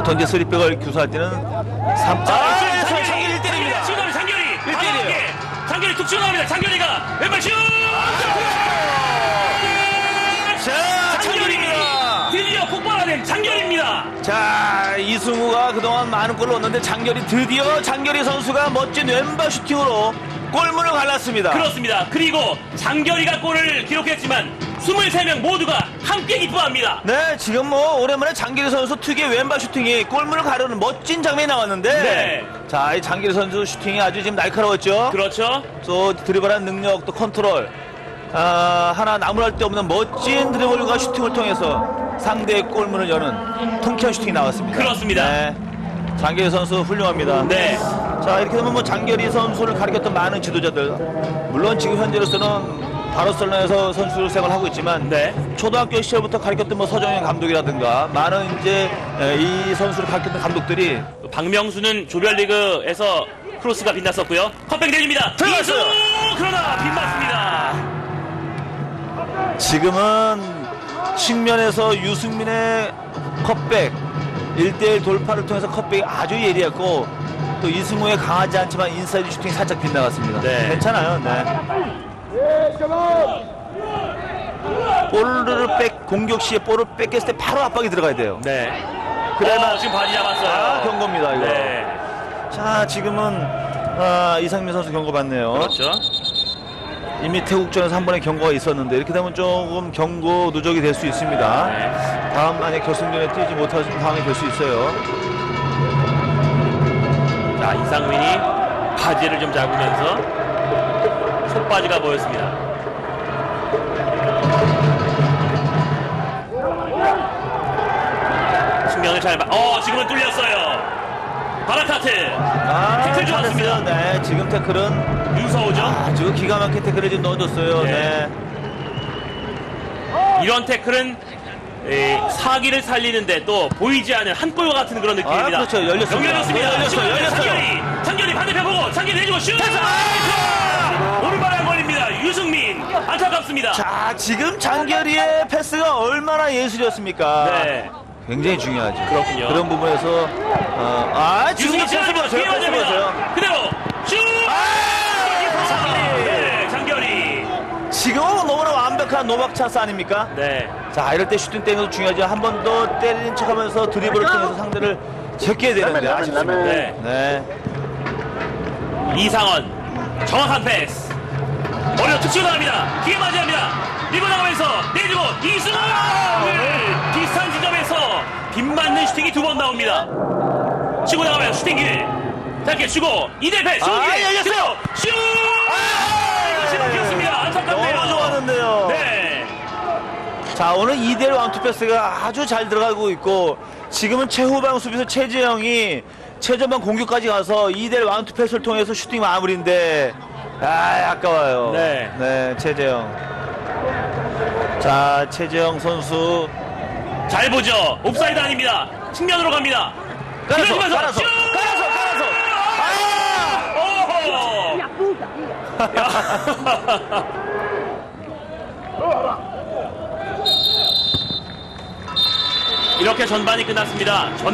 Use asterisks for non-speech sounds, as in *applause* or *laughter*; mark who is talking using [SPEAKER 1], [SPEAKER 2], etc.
[SPEAKER 1] 보통 이제 쓰리백을 규수할 때는 3점. 아, 장결이 1대1입니다.
[SPEAKER 2] 지금 장결이
[SPEAKER 1] 일대일이에요.
[SPEAKER 2] 강하게 장결이 툭 치어나옵니다. 장결이가 왼발 슛!
[SPEAKER 1] 자, 장결입니다.
[SPEAKER 2] 드디어 폭발하는 장결입니다.
[SPEAKER 1] 자, 이승우가 그동안 많은 골을 넣었는데 장결이 드디어 장결이 선수가 멋진 왼발 슈팅으로 골문을 갈랐습니다.
[SPEAKER 2] 그렇습니다. 그리고 장결이가 골을 기록했지만 23명 모두가 함께 기뻐합니다.
[SPEAKER 1] 네, 지금 뭐 오랜만에 장길이 선수 특유의 왼발 슈팅이 골문을 가르는 멋진 장면이 나왔는데
[SPEAKER 2] 네.
[SPEAKER 1] 자, 이 장길이 선수 슈팅이 아주 지금 날카로웠죠.
[SPEAKER 2] 그렇죠.
[SPEAKER 1] 또 드리블하는 능력, 또 컨트롤 아, 하나 나무랄 데 없는 멋진 드리블과 슈팅을 통해서 상대의 골문을 여는 통쾌한 슈팅이 나왔습니다.
[SPEAKER 2] 그렇습니다.
[SPEAKER 1] 네. 장길이 선수 훌륭합니다.
[SPEAKER 2] 네.
[SPEAKER 1] 자 이렇게 되면 뭐 장결이 선수를 가리켰던 많은 지도자들 물론 지금 현재로서는 바르셀로나에서 선수 생활을 하고 있지만
[SPEAKER 2] 네.
[SPEAKER 1] 초등학교 시절부터 가르쳤던 뭐 서정현 감독이라든가 많은 이제 에, 이 선수를 가르쳤던 감독들이
[SPEAKER 2] 박명수는 조별리그에서 크로스가 빛났었고요. 컵백 내줍니다. 이승우 그러나 빗맞습니다.
[SPEAKER 1] 지금은 측면에서 유승민의 컵백 1대1 돌파를 통해서 컵백이 아주 예리했고 또 이승우의 강하지 않지만 인사이드 슈팅이 살짝 빗나갔습니다.
[SPEAKER 2] 네.
[SPEAKER 1] 괜찮아요. 네. 볼을 백 공격 시에 볼을 뺏겼을 때 바로 압박이 들어가야 돼요.
[SPEAKER 2] 네.
[SPEAKER 1] 그래야
[SPEAKER 2] 어, 지금 바디 잡았어요.
[SPEAKER 1] 아, 경고입니다, 이거.
[SPEAKER 2] 네.
[SPEAKER 1] 자 지금은 아, 이상민 선수 경고 받네요.
[SPEAKER 2] 그렇죠.
[SPEAKER 1] 이미 태국전에서 한 번의 경고가 있었는데 이렇게 되면 조금 경고 누적이 될 수 있습니다.
[SPEAKER 2] 네.
[SPEAKER 1] 다음 만약 결승전에 뛰지 못할 상황이 될 수 있어요.
[SPEAKER 2] 자, 이상민이 바지를 좀 잡으면서 속바지가 보였습니다. 측면을 잘 봐. 어, 지금은 뚫렸어요. 바라카트.
[SPEAKER 1] 아,
[SPEAKER 2] 태클 좋았습니다.
[SPEAKER 1] 네, 지금 태클은
[SPEAKER 2] 윤서호죠.
[SPEAKER 1] 아주 기가 막힌 태클을 지금 넣어줬어요.
[SPEAKER 2] 네.
[SPEAKER 1] 네.
[SPEAKER 2] 이런 태클은 에, 사기를 살리는데 또 보이지 않는 한 골과 같은 그런 느낌입니다.
[SPEAKER 1] 아, 그렇죠. 열렸습니다.
[SPEAKER 2] 연결됐습니다.
[SPEAKER 1] 네, 열렸어요.
[SPEAKER 2] 지금
[SPEAKER 1] 열렸어요.
[SPEAKER 2] 장결이, 장결이 반대편 보고 장결이 해주고 슛! 아, 오른발 안 걸립니다. 유승민 안타깝습니다.
[SPEAKER 1] 자, 지금 장결이의 패스가 얼마나 예술이었습니까?
[SPEAKER 2] 네.
[SPEAKER 1] 굉장히 중요하죠.
[SPEAKER 2] 그렇군요.
[SPEAKER 1] 그런 부분에서 어, 아, 지금도
[SPEAKER 2] 유승민
[SPEAKER 1] 패스 보세요. 패스 보세요.
[SPEAKER 2] 피해받습니다. 그대로 슛!
[SPEAKER 1] 장결이.
[SPEAKER 2] 네, 장결이.
[SPEAKER 1] 지금은 너무나 완벽한 노박 찬스 아닙니까?
[SPEAKER 2] 네.
[SPEAKER 1] 자, 이럴 때 슈팅 것도 중요하죠. 한 번 더 때리는 척 하면서 드리블을 통해서 상대를 제껴야 되는데 아쉽습니다.
[SPEAKER 2] 네.
[SPEAKER 1] 네.
[SPEAKER 2] 이상원 정확한 패스 툭 치고 나갑니다. 기회 맞이합니다. 밀고 나가면서 내주고 이승우 네. 비슷한 지점에서 빗맞는 슈팅이 두 번 나옵니다. 치고 나가면 슈팅 길 짧게 주고 이대 패스.
[SPEAKER 1] 아, 열렸어요.
[SPEAKER 2] 슛! 이것이 막혔습니다. 안타깝네요.
[SPEAKER 1] 너무 좋았는데요.
[SPEAKER 2] 네.
[SPEAKER 1] 자, 오늘 2대1 완투 패스가 아주 잘 들어가고 있고 지금은 최후방 수비수 최재영이 최전방 공격까지 가서 2대1 완투 패스를 통해서 슈팅 마무리인데 아, 아까워요.
[SPEAKER 2] 네.
[SPEAKER 1] 네, 최재영. 자, 최재영 선수
[SPEAKER 2] 잘 보죠 옵사이드 아닙니다 측면으로 갑니다 깔아서,
[SPEAKER 1] 깔아서,
[SPEAKER 2] 슛!
[SPEAKER 1] 깔아서, 깔아서.
[SPEAKER 2] 오호! 야. *laughs* 이렇게 전반이 끝났습니다. 전-